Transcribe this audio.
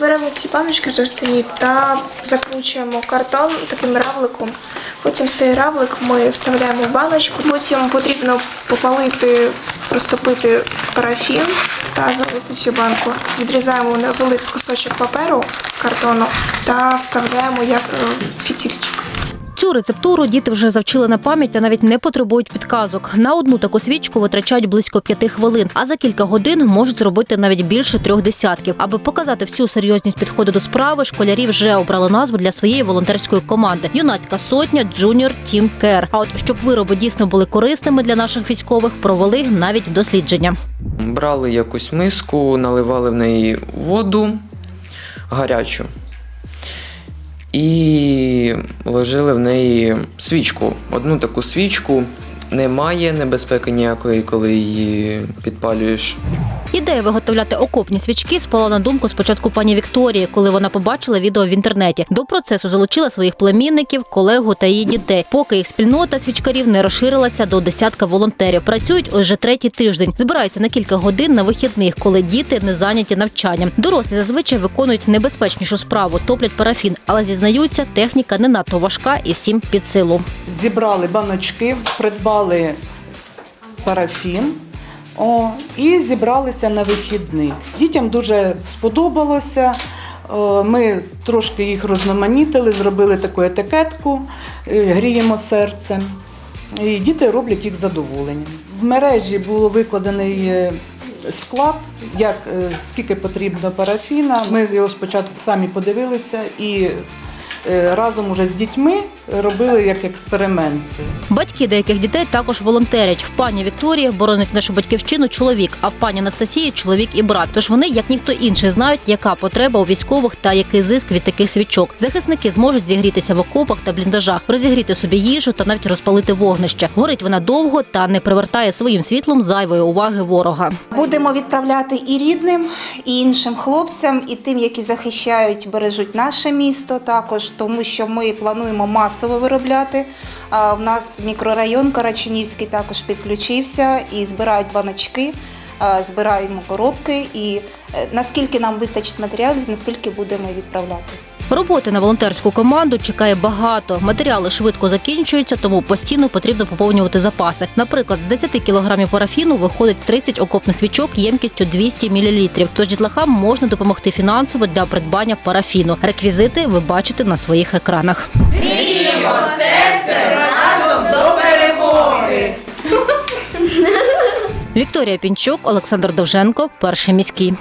беремо ці баночки жестяні та закручуємо картон таким равликом. Потім цей равлик ми вставляємо в баночку. Потім потрібно попалити, розтопити парафін та залити цю банку. Відрізаємо невеликий кусочок паперу картону та вставляємо як е, фітільчик. Цю рецептуру діти вже завчили на пам'ять та навіть не потребують підказок. На одну таку свічку витрачають близько п'яти хвилин, а за кілька годин можуть зробити навіть більше трьох десятків. Аби показати всю серйозність підходу до справи, школярі вже обрали назву для своєї волонтерської команди Юнацька сотня Junior Team Care. А от щоб вироби дійсно були корисними для наших військових, провели навіть дослідження. Брали якусь миску, наливали в неї воду гарячу і вложили в неї свічку. Одну таку свічку. Немає небезпеки ніякої, коли її підпалюєш. Ідея виготовляти окопні свічки спала на думку спочатку пані Вікторії, коли вона побачила відео в інтернеті. До процесу залучила своїх племінників, колегу та її дітей. Поки їх спільнота свічкарів не розширилася до десятка волонтерів. Працюють уже третій тиждень. Збираються на кілька годин на вихідних, коли діти не зайняті навчанням. Дорослі зазвичай виконують небезпечнішу справу, топлять парафін, але зізнаються, техніка не надто важка і всім під силу. зібрали баночки, придбали парафін о, і зібралися на вихідних. Дітям дуже сподобалося. Ми трошки їх розноманітили, зробили таку етикетку, е, гріємо серце. І діти роблять їх задоволенням. В мережі було викладений е, склад, як, е, скільки потрібно парафіна. Ми його спочатку самі подивилися і е, разом уже з дітьми робили як експеримент. Батьки деяких дітей також волонтерять. В пані Вікторії боронить нашу батьківщину чоловік, а в пані Анастасії чоловік і брат. Тож вони, як ніхто інший, знають, яка потреба у військових та який зиск від таких свічок. Захисники зможуть зігрітися в окопах та бліндажах, розігріти собі їжу та навіть розпалити вогнище. Горить вона довго та не привертає своїм світлом зайвої уваги ворога. Будемо відправляти і рідним, і іншим хлопцям, і тим, які захищають, бережуть наше місто також, тому що ми плануємо масово виробляти. В нас мікрорайон Карачунівський також підключився і збирають баночки, збираємо коробки. І е, наскільки нам вистачить матеріалів, настільки будемо відправляти. Роботи на волонтерську команду чекає багато. Матеріали швидко закінчуються, тому постійно потрібно поповнювати запаси. Наприклад, з 10 кілограмів парафіну виходить 30 окопних свічок ємкістю 200 мл. Тож дітлахам можна допомогти фінансово для придбання парафіну. Реквізити ви бачите на своїх екранах. Вікторія Пінчук, Олександр Довженко, перший міський.